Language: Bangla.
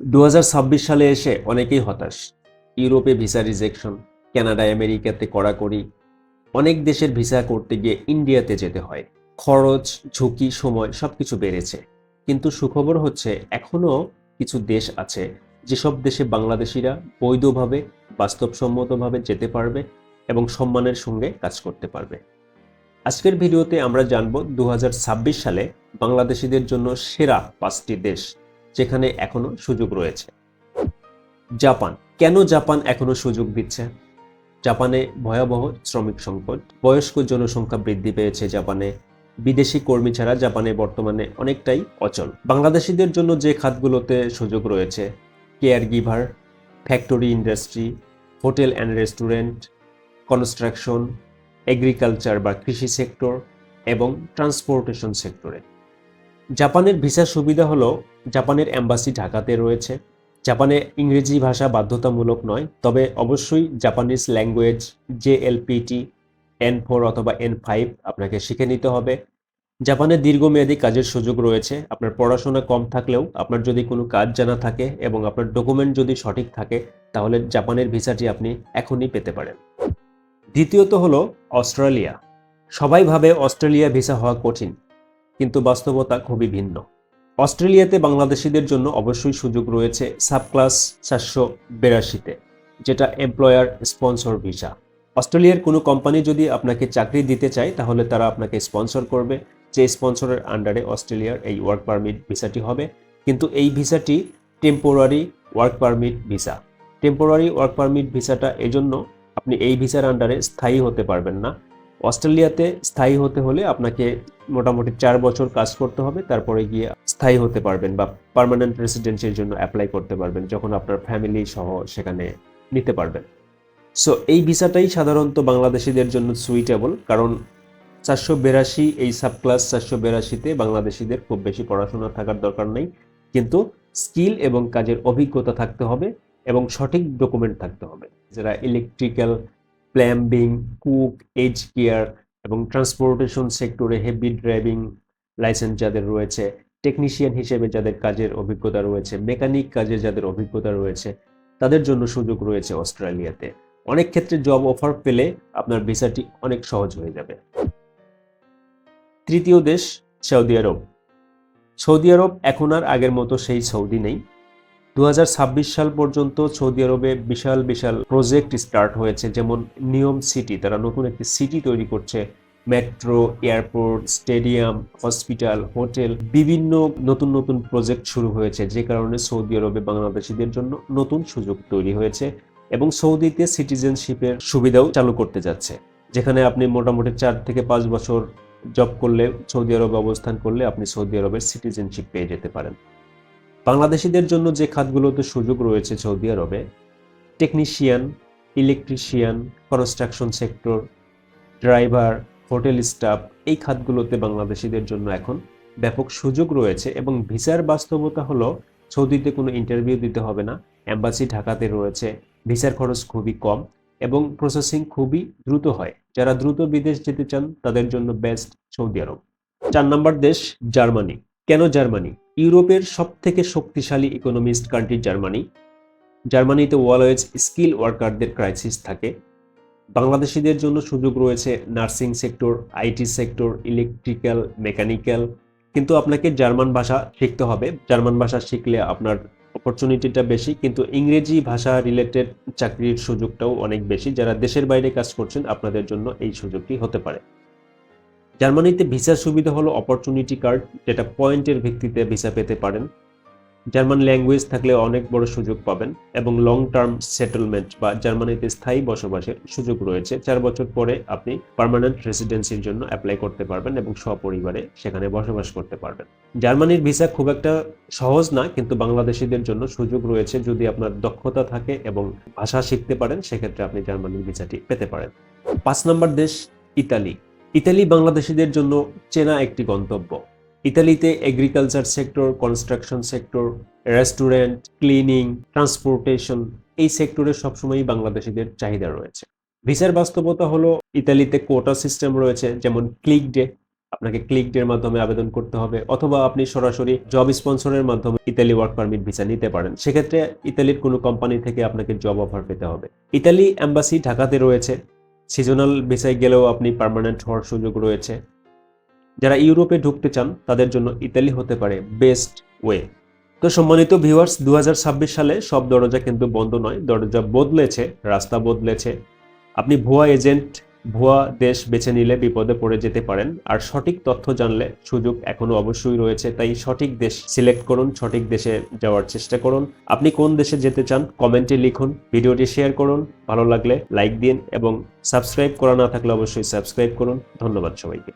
দু হাজার ছাব্বিশ সালে এসে অনেকেই হতাশ। ইউরোপে ভিসা রিজেকশন কানাডা আমেরিকাতে কড়াকড়ি, অনেক দেশের ভিসা করতে গিয়ে ইন্ডিয়াতে যেতে হয়। খরচ, ঝুঁকি, সময় সবকিছু বেড়েছে। কিন্তু সুখবর হচ্ছে, এখনও কিছু দেশ আছে, যেসব দেশে বাংলাদেশিরা বৈধভাবে, বাস্তবসম্মতভাবে যেতে পারবে এবং সম্মানের সঙ্গে কাজ করতে পারবে। আজকের ভিডিওতে আমরা জানব দু হাজার ছাব্বিশ সালে বাংলাদেশিদের জন্য সেরা পাঁচটি দেশ। যেখানে এখনও সুযোগ রয়েছে। জাপান, কেন জাপান এখনও সুযোগ দিচ্ছে? জাপানে ভয়াবহ শ্রমিক সংকট, বয়স্ক জনসংখ্যা বৃদ্ধি পেয়েছে জাপানে। বিদেশি কর্মী ছাড়া জাপানে বর্তমানে অনেকটাই অচল। বাংলাদেশিদের জন্য যে খাতগুলোতে সুযোগ রয়েছে, care giver, factory industry, hotel and restaurant, construction, agriculture বা কৃষি সেক্টর এবং ট্রান্সপোর্টেশন সেক্টরে। জাপানের ভিসা সুবিধা হলো জাপানের অ্যাম্বাসি ঢাকাতে রয়েছে। জাপানে ইংরেজি ভাষা বাধ্যতামূলক নয়, তবে অবশ্যই Japanese language J LPT N four অথবা এন ফাইভ আপনাকে শিখে নিতে হবে। জাপানে দীর্ঘমেয়াদী কাজের সুযোগ রয়েছে, আপনার পড়াশোনা কম থাকলেও আপনার যদি কোনো কাজ জানা থাকে এবং আপনার ডকুমেন্ট যদি সঠিক থাকে, তাহলে জাপানের ভিসাটি আপনি এখনই পেতে পারেন। দ্বিতীয়ত হলো অস্ট্রেলিয়া। সবাই ভাবে অস্ট্রেলিয়া ভিসা হওয়া কঠিন কিন্তু বাস্তবতা খুবই ভিন্ন। অস্ট্রেলিয়াতে বাংলাদেশিদের জন্য অবশ্যই সুযোগ রয়েছে সাবক্লাস চারশো বেরাশিতে, যেটা এমপ্লয়ার স্পন্সর ভিসা অস্ট্রেলিয়ার কোনো কোম্পানি যদি আপনাকে চাকরি দিতে চায়, তাহলে তারা আপনাকে স্পন্সর করবে। যে স্পন্সরের আন্ডারে অস্ট্রেলিয়ার এই ওয়ার্ক পারমিট ভিসাটি হবে। কিন্তু এই ভিসাটি temporary work permit visa temporary work permit ভিসাটা এজন্য আপনি এই ভিসার আন্ডারে স্থায়ী হতে পারবেন না। অস্ট্রেলিয়াতে স্থায়ী হতে হলে আপনাকে মোটামুটি চার বছর কাজ করতে হবে, তারপরে গিয়ে স্থায়ী হতে পারবেন বা পার্মানেন্ট রেসিডেন্সির জন্য অ্যাপ্লাই করতে পারবেন যখন আপনার ফ্যামিলি সহ সেখানে নিতে পারবেন। সো এই ভিসাটাই সাধারণত বাংলাদেশিদের জন্য সুইটেবল কারণ চারশো বেরাশি এই সাবক্লাস চারশো বেরাশিতে বাংলাদেশিদের খুব বেশি পড়াশোনা থাকার দরকার নেই। কিন্তু স্কিল এবং কাজের অভিজ্ঞতা থাকতে হবে এবং সঠিক ডকুমেন্ট থাকতে হবে। যারা electrical plumbing cook age care এবং ট্রান্সপোর্টেশন সেক্টরে হেভি ড্রাইভিং লাইসেন্স যাদের রয়েছে টেকনিশিয়ান হিসেবে যাদের কাজের অভিজ্ঞতা রয়েছে মেকানিক কাজে যাদের অভিজ্ঞতা রয়েছে, তাদের জন্য সুযোগ রয়েছে অস্ট্রেলিয়াতে। অনেক ক্ষেত্রে জব অফার পেলে আপনার ভিসাটি অনেক সহজ হয়ে যাবে। তৃতীয় দেশ, সৌদি আরব। সৌদি আরব এখন আর আগের মতো সেই সৌদি নেই। দু হাজার ছাব্বিশ সাল পর্যন্ত সৌদি আরবে বিশাল বিশাল প্রজেক্ট স্টার্ট হয়েছে, যেমন নিয়ম সিটি। তারা নতুন একটি সিটি তৈরি করছে। Metro, airport, stadium, hospital, hotel, বিভিন্ন নতুন নতুন প্রজেক্ট শুরু হয়েছে, যে কারণে সৌদি আরবে বাংলাদেশিদের জন্য নতুন সুযোগ তৈরি হয়েছে এবং সৌদিতে সিটিজেনশিপের সুবিধাও চালু করতে যাচ্ছে, যেখানে আপনি মোটামুটি চার থেকে পাঁচ বছর জব করলে, সৌদি আরবে অবস্থান করলে আপনি সৌদি আরবের সিটিজেনশিপ পেয়ে যেতে পারেন। বাংলাদেশিদের জন্য যে খাতগুলোতে সুযোগ রয়েছে সৌদি আরবে technician electrician construction sector driver hotel staff এই খাতগুলোতে বাংলাদেশিদের জন্য এখন ব্যাপক সুযোগ রয়েছে এবং ভিসার বাস্তবতা হলো সৌদিতে কোনো ইন্টারভিউ দিতে হবে না অ্যাম্বাসি ঢাকাতে রয়েছে, ভিসার খরচ খুবই কম এবং প্রসেসিং খুবই দ্রুত হয়। যারা দ্রুত বিদেশ যেতে চান, তাদের জন্য বেস্ট সৌদি আরব। চার নম্বর দেশ জার্মানি। কেন জার্মানি? ইউরোপের সব থেকে শক্তিশালী ইকোনমিস্ট কান্ট্রি জার্মানি। জার্মানিতে ওয়ালওয়েজ স্কিল ওয়ার্কারদের ক্রাইসিস থাকে। বাংলাদেশিদের জন্য সুযোগ রয়েছে nursing sector IT sector electrical mechanical কিন্তু আপনাকে জার্মান ভাষা শিখতে হবে। জার্মান ভাষা শিখলে আপনার অপরচুনিটিটা বেশি। কিন্তু ইংরেজি ভাষা রিলেটেড চাকরির সুযোগটাও অনেক বেশি। যারা দেশের বাইরে কাজ করছেন, আপনাদের জন্য এই সুযোগটি হতে পারে। জার্মানিতে ভিসার সুবিধা হলো অপরচুনিটি কার্ড যেটা পয়েন্টের ভিত্তিতে ভিসা পেতে পারেন। জার্মান ল্যাঙ্গুয়েজ থাকলে অনেক বড় সুযোগ পাবেন এবং লং টার্ম সেটেলমেন্ট বা জার্মানিতে স্থায়ী বসবাসের সুযোগ রয়েছে, চার বছর পরে আপনি পার্মানেন্ট রেসিডেন্সির জন্য অ্যাপ্লাই করতে পারবেন এবং সপরিবারে সেখানে বসবাস করতে পারবেন। জার্মানির ভিসা খুব একটা সহজ না, কিন্তু বাংলাদেশিদের জন্য সুযোগ রয়েছে। যদি আপনার দক্ষতা থাকে এবং ভাষা শিখতে পারেন, সেক্ষেত্রে আপনি জার্মানির ভিসাটি পেতে পারেন। পাঁচ নম্বর দেশ, ইতালি। ইতালি বাংলাদেশিদের জন্য চেনা একটি গন্তব্য। ইতালিতে agriculture sector construction sector restaurant cleaning transportation এই সেক্টরে সবসময়ই বাংলাদেশিদের চাহিদা রয়েছে। ভিসার বাস্তবতা হলো, ইতালিতে কোটা সিস্টেম রয়েছে, যেমন ক্লিক ডে আপনাকে ক্লিক ডের মাধ্যমে আবেদন করতে হবে, অথবা আপনি সরাসরি জব স্পন্সরের মাধ্যমে ইতালি ওয়ার্ক পারমিট ভিসা নিতে পারেন। সেক্ষেত্রে ইতালির কোনো কোম্পানি থেকে আপনাকে জব অফার পেতে হবে। ইতালি এম্বাসি ঢাকাতে রয়েছে। সিজনাল ভিসায় গেলেও আপনি পারমানেন্ট হওয়ার সুযোগ রয়েছে। যারা ইউরোপে ঢুকতে চান, তাদের জন্য ইতালি হতে পারে বেস্ট ওয়ে তো সম্মানিত ভিউয়ার্স দু হাজার ছাব্বিশ সালে সব দরজা কিন্তু বন্ধ নয়, দরজা বদলেছে, রাস্তা বদলেছে। আপনি ভুয়া এজেন্ট ভুয়া দেশ বেছে নিলে বিপদে পড়ে যেতে পারেন। আর সঠিক তথ্য জানলে সুযোগ এখনও অবশ্যই রয়েছে, তাই সঠিক দেশ সিলেক্ট করুন, সঠিক দেশে যাওয়ার চেষ্টা করুন। আপনি কোন দেশে যেতে চান, কমেন্টে লিখুন, ভিডিওটি শেয়ার করুন, ভালো লাগলে লাইক দিন এবং সাবস্ক্রাইব করা না থাকলে অবশ্যই সাবস্ক্রাইব করুন। ধন্যবাদ সবাইকে।